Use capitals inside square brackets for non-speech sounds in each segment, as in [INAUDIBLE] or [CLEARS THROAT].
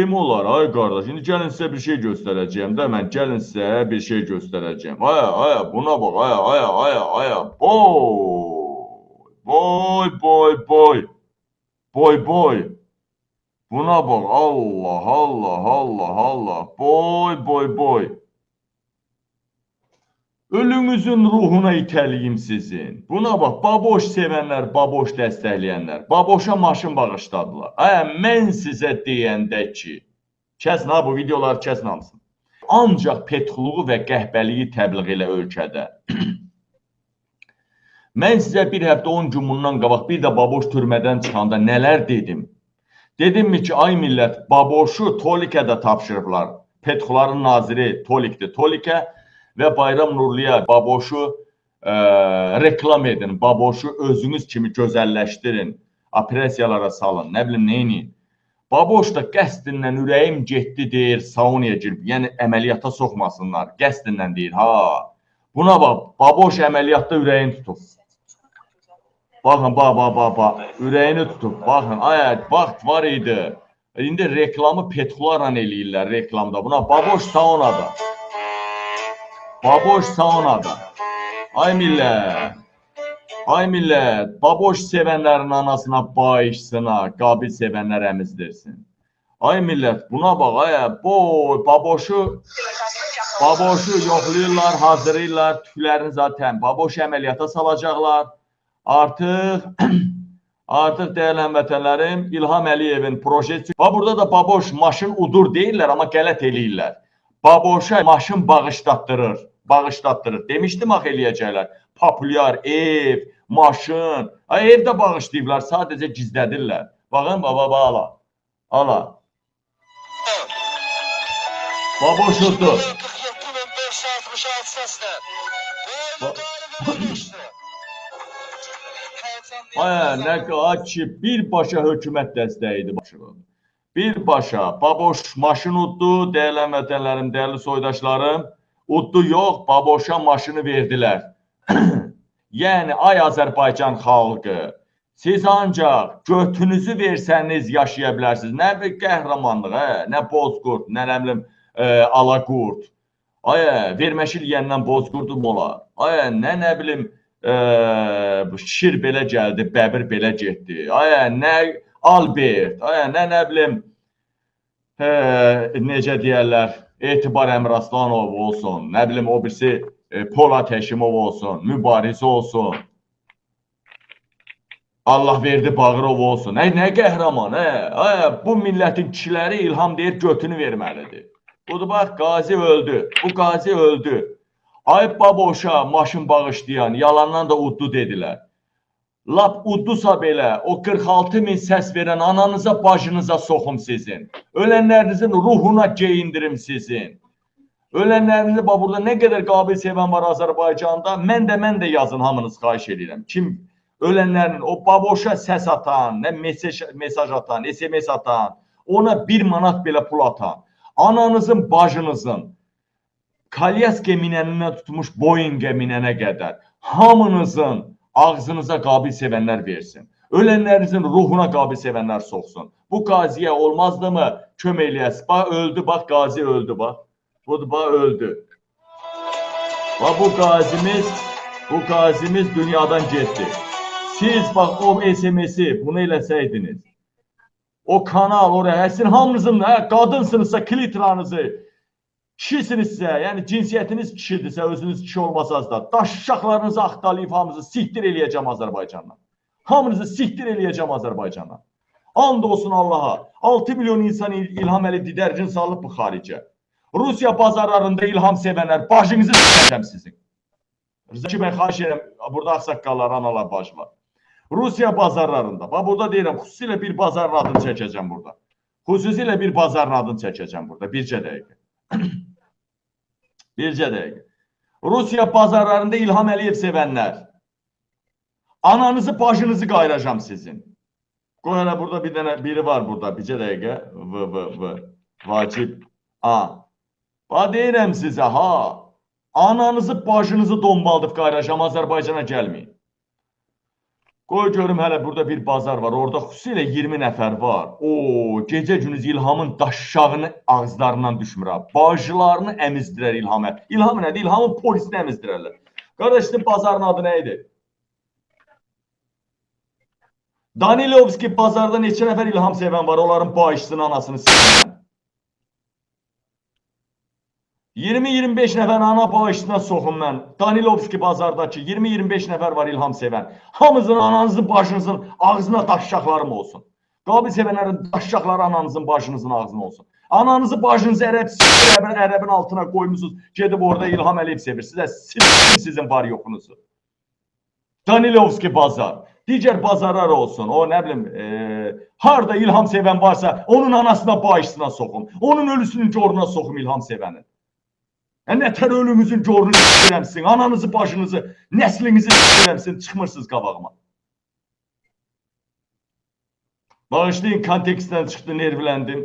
Kim olar ay qardaş? İndi gəlin sizə bir şey göstərəcəyəm də mən. Gəlin sizə bir şey göstərəcəyəm. Aya, aya, buna bax. Aya, aya, aya, aya. Boy. Boy, boy, boy. Boy, boy. Buna bax. Allah, Allah, Allah, Allah. Boy, boy, boy. Ölünüzün ruhuna itəliyim sizin. Buna bax, baboş sevənlər, baboş dəstəkləyənlər, baboşa maşın bağışladılar. Ay, mən sizə deyəndə ki, kəsin ha bu videoları kəsin hamısını. Ancaq petxuluğu və qəhbəliyi təbliğ elə ölkədə. [CLEARS THROAT] mən sizə bir həftə 10 gün bundan qabaq bir də baboş türmədən çıxanda nələr dedim? Dedimmi ki, ay millət, baboşu Tolikədə tapşırıblar. Petxuların naziri Tolikdir. Tolikə və Bayram Nurluya baboşu ə, reklam edin, baboşu özünüz kimi gözəlləşdirin, operasiyalara salın, nə bilim neyini. Baboş da qəsdindən ürəyim getdi deyir, saunaya girib, yəni əməliyyata soxmasınlar, qəsdindən deyir, ha. Buna bax, baboş əməliyyatda ürəyin tutub. Baxın, bax, bax, bax, bax, ürəyini tutub, baxın, ay, vaxt var idi. İndi reklamı petxularla eləyirlər reklamda. Buna baboş saunada. Baboş saunada. Ay millət. Ay millət. Baboş sevənlərin anasına bağışsına, qabil sevənlər əmizdirsin. Ay millət, buna bax, ay, boy, baboşu baboşu yoxlayırlar, hazırlayırlar, tüklərini zaten baboş əməliyyata salacaqlar. Artıq [CLEARS THROAT] artıq dəyərli həmvətənlərim İlham Əliyevin projesi. Bax burada da baboş maşın udur deyirlər, amma qələt eləyirlər. Baboşa maşın bağışlatdırır, bağışlatdırır. Demişdim axı eləyəcəklər. Populyar ev, maşın. Ay evdə bağışlayıblar, sadəcə gizlədirlər. Baxın baba bala. Ala. Baboş udur. 47566 səslə. Ba- Boynu qalib olmuşdu. Aya nə ki birbaşa hökumət dəstəyidir başına. Birbaşa baboş maşın uddu, dəyərli vətənlərim, dəyərli soydaşlarım, uddu yox, baboşa maşını verdilər. [CLEARS THROAT] yəni ay Azərbaycan xalqı, siz ancaq götünüzü versəniz yaşaya bilərsiniz. Nə bir qəhrəmanlıq, hə? nə bozqurd, nə nə bilim e, alaqurd. Ay, verməşil yeyəndən bozqurdum olar. Ay, nə nə bilim e, şir belə gəldi, bəbir belə getdi. Ay, nə Albert, ay, nə nə bilim e, necə deyərlər, Etibar Əmraslanov olsun, nə bilim o birisi e, Polat Həşimov olsun, Mübariz olsun. Allah verdi Bağırov olsun. Ay, nə qəhrəman, hə? Ay, bu millətin kişiləri ilham deyir götünü verməlidir. Budur bax, Qazi öldü. Bu Qazi öldü. Ayıb baboşa maşın bağışlayan yalandan da uddu dedilər. Lap uddusa belə o 46 min səs verən ananıza, bacınıza soxum sizin. Ölənlərinizin ruhuna geyindirim sizin. Ölənlərinizi bax burada nə qədər qabil sevən var Azərbaycanda. Mən də mən də yazın hamınız xahiş edirəm. Kim ölənlərin o baboşa səs atan, nə mesaj mesaj atan, SMS atan, ona 1 manat belə pul atan, ananızın, bacınızın Kalyaske minəninə tutmuş Boeing'e minənə qədər hamınızın ağzınıza qabil sevənlər versin. Ölənlərinizin ruhuna qabil sevənlər soxsun. Bu qaziyə olmazdımı? Kömək eləyəsin. Bax öldü, bax qazi öldü bax. Budur bax öldü. Bax bu qazimiz, bu qazimiz dünyadan getdi. Siz bax o SMS-i bunu eləsəydiniz. O kanal oraya, sizin hamınızın hə, qadınsınızsa klitranızı Kişisinizsə, yəni cinsiyyətiniz kişidirsə, özünüz kişi olmasaz da, daş uşaqlarınızı axtalayıb hamınızı siktir eləyəcəm Azərbaycandan. Hamınızı siktir eləyəcəm Azərbaycandan. And olsun Allaha. 6 milyon insan İl- İlham Əli didərgin salıb bu xaricə. Rusiya bazarlarında İlham sevənlər, başınızı sikəcəm sizin. Rıza ki, mən xahiş edirəm, burada ağsaqqallar, analar, bacılar. Rusiya bazarlarında, bax burada deyirəm, xüsusilə bir bazarın adını çəkəcəm burada. Xüsusilə bir bazarın adını çəkəcəm burada, bircə dəqiqə. [CLEARS THROAT] Dəqiqə. Rusiya bazarlarında İlham Əliyev sevənlər. Ananızı, bacınızı qayıracam sizin. Qoy hələ burada bir dənə biri var burada. Bircə dəqiqə. V v v. Vacib. A. Va deyirəm sizə ha. Ananızı, bacınızı dombaldıb qayıracam Azərbaycana gəlməyin. Qoy görüm hələ burada bir bazar var. Orada xüsusilə 20 nəfər var. O, gecə gündüz İlhamın daşşağını ağızlarından düşmür ha. Bacılarını əmizdirər İlhamə. İlham nədir? İlhamın polisini əmizdirərlər. Qardaşım bazarın adı nə idi? Danilovski bazarda neçə nəfər İlham sevən var? Onların bağışçısının anasını sevən. 20-25 nəfər ana bağışçısına soxum mən. Danilovski bazardakı 20-25 nəfər var İlham sevən. Hamınızın ananızın başınızın ağzına daşşaqlarım olsun. Qabil sevənlərin daşşaqları ananızın başınızın ağzına olsun. Ananızı başınızı ərəb ərəbin, ərəbin altına qoymusunuz. Gedib orada İlham Əliyev sevir. Sizin, sizin var yoxunuzu. Danilovski bazar. Digər bazarlar olsun. O nə bilim, e, harda İlham sevən varsa onun anasına bağışçısına soxum. Onun ölüsünün coruna soxum İlham sevənin. E, nətər ölümüzün corunu sikirəmsin, ananızı, başınızı, nəslinizi sikirəmsin, çıxmırsınız qabağıma. Bağışlayın, kontekstdən çıxdı, nervləndim.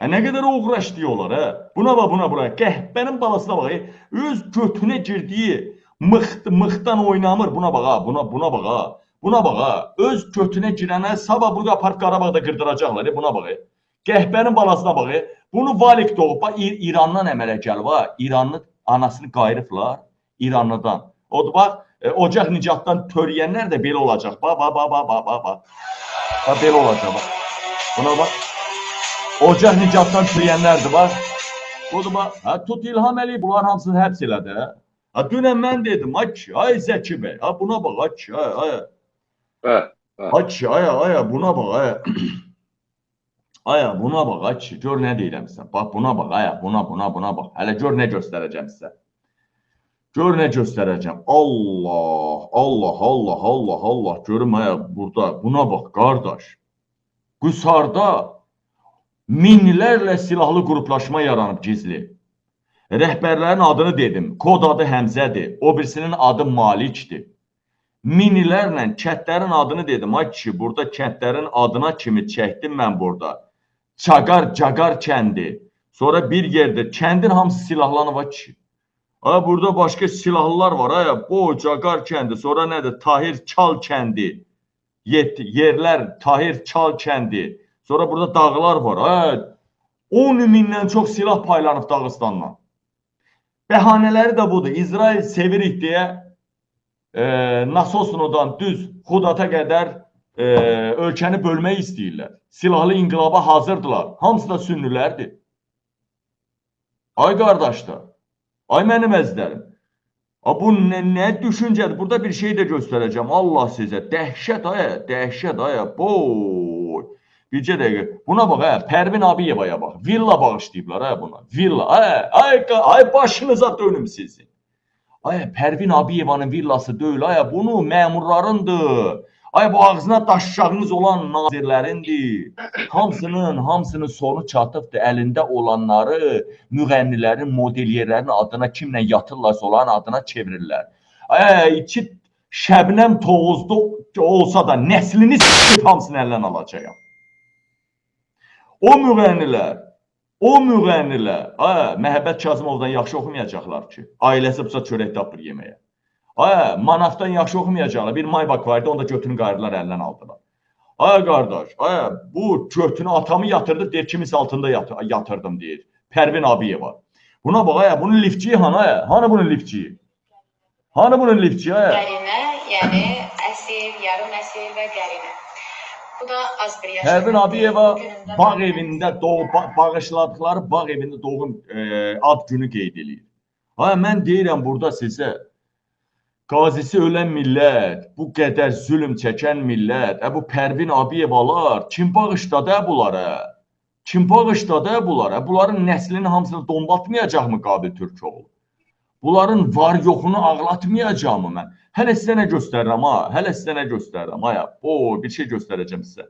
E, nə qədər uğraş diyorlar, hə? Buna bax, buna, buna. Qəhbənin balasına bax, e, öz götünə girdiyi mıxt, mıxtdan oynamır. Buna ha, buna, buna bax, ha. Buna bax, ha. Öz götünə girənə sabah burada aparıb Qarabağda qırdıracaqlar, buna bax. E. Qəhbənin balasına bax, e. Bunu Valik doğub, bax, İr İrandan əmələ gəlib, ha. İranlı anasını qayırıblar, İranlıdan. O da bax, e, ocaq nicatdan törəyənlər də belə olacaq. Bax, bax, bax, bax, bax, bax, bax. Bax, belə olacaq, bax. Buna bax. Ocaq nicatdan türəyənlərdir, bax. Budur, bax. Hə, tut İlham Əliyev, bunlar hamısını həbs elədi, hə. Ha, dünən mən dedim, ay ki, ay Zəki bəy, ha, buna bax, ay ki, ay, ay. Hə, Ay ki, ay, ay, buna bax, ay. [CLEARS THROAT] Ay, buna bax, ay ki, gör nə deyirəm sizə. Bax, buna bax, ay, buna, buna, buna bax. Hələ gör nə göstərəcəm sizə. Gör nə göstərəcəm. Allah, Allah, Allah, Allah, Allah. Görüm ay, burada. Buna bax, qardaş. Qusarda minlərlə silahlı qruplaşma yaranıb gizli. Rəhbərlərin adını dedim. Kod adı Həmzədir. O birisinin adı Malikdir. Minilərlə kəndlərin adını dedim. Ay kişi, burada kəndlərin adına kimi çəkdim mən burada. Çaqar, Caqar kəndi. Sonra bir yerdə kəndin hamısı kişi. Ay burada başqa silahlılar var. Ay bu Caqar kəndi. Sonra nədir? Tahir Çal kəndi. Yet, yerlər Tahir Çal kəndi. Sonra burada dağlar var. Ay 10 mindən çox silah paylanıb Dağıstandan. Bəhanələri də budur. İsrail sevirik deyə e, Nasosnodan düz Xudata qədər e, ölkəni bölmək istəyirlər. Silahlı inqilaba hazırdılar. Hamısı da sünnülərdir. Ay qardaşlar, ay mənim əzizlərim. A bu nə, nə düşüncədir? Burada bir şey də göstərəcəm. Allah sizə dəhşət ay, dəhşət ay. Boy. Bircə dəqiqə. Buna bax, hə, Pərvin Abiyevaya bax. Villa bağışlayıblar hə buna. Villa. Ay, ay, ay başınıza dönüm sizin. Ay Pərvin Abiyevanın villası deyil, ay bunu məmurlarındır. Ay bu ağzına daşşağınız olan nazirlərindir. Hamısının, hamısının sonu çatıbdır. Əlində olanları müğənnilərin, modelyerlərin adına kimlə yatırlarsa onların adına çevirirlər. Ay iki Şəbnəm Tovuzda olsa da nəslini sikib hamısını əlindən alacağam. O müğənnilər, o müğənnilər, ay Məhəbbət Kazımovdan yaxşı oxumayacaqlar ki. Ailəsi busa çörək tapır yeməyə. Ay Manafdan yaxşı oxumayacaqlar. Bir Maybach var idi, onu da götünü qayırdılar, əlindən aldılar. Ay qardaş, ay bu götünü atamı yatırdı, deyir kimis altında yat yatırdım deyir. Pərvin Abiyeva. Buna bax ay, bunun liftçiyi hanı ay? Hanı bunun liftçiyi? Hanı bunun liftçiyi ay? Qərinə, yəni əsir, yarım əsir və qərinə. Bu da az bir yaş. Pərvin Abiyeva bağ evində doğ ba- bağışladıkları bağ evində doğum e, ad günü qeyd eləyir. Ha mən deyirəm burada sizə qazisi ölən millət, bu qədər zülm çəkən millət, ə bu Pərvin Abiyevalar kim bağışladı bunlara? Kim bağışladı bunlara? Bunların nəslinin hamısını dombatmayacaqmı Qabil Türkoğlu? Bunların var yoxunu ağlatmayacağımı mən? Hələ sizə nə göstərirəm ha? Hələ sizə nə göstərirəm? Aya, o bir şey göstərəcəm sizə.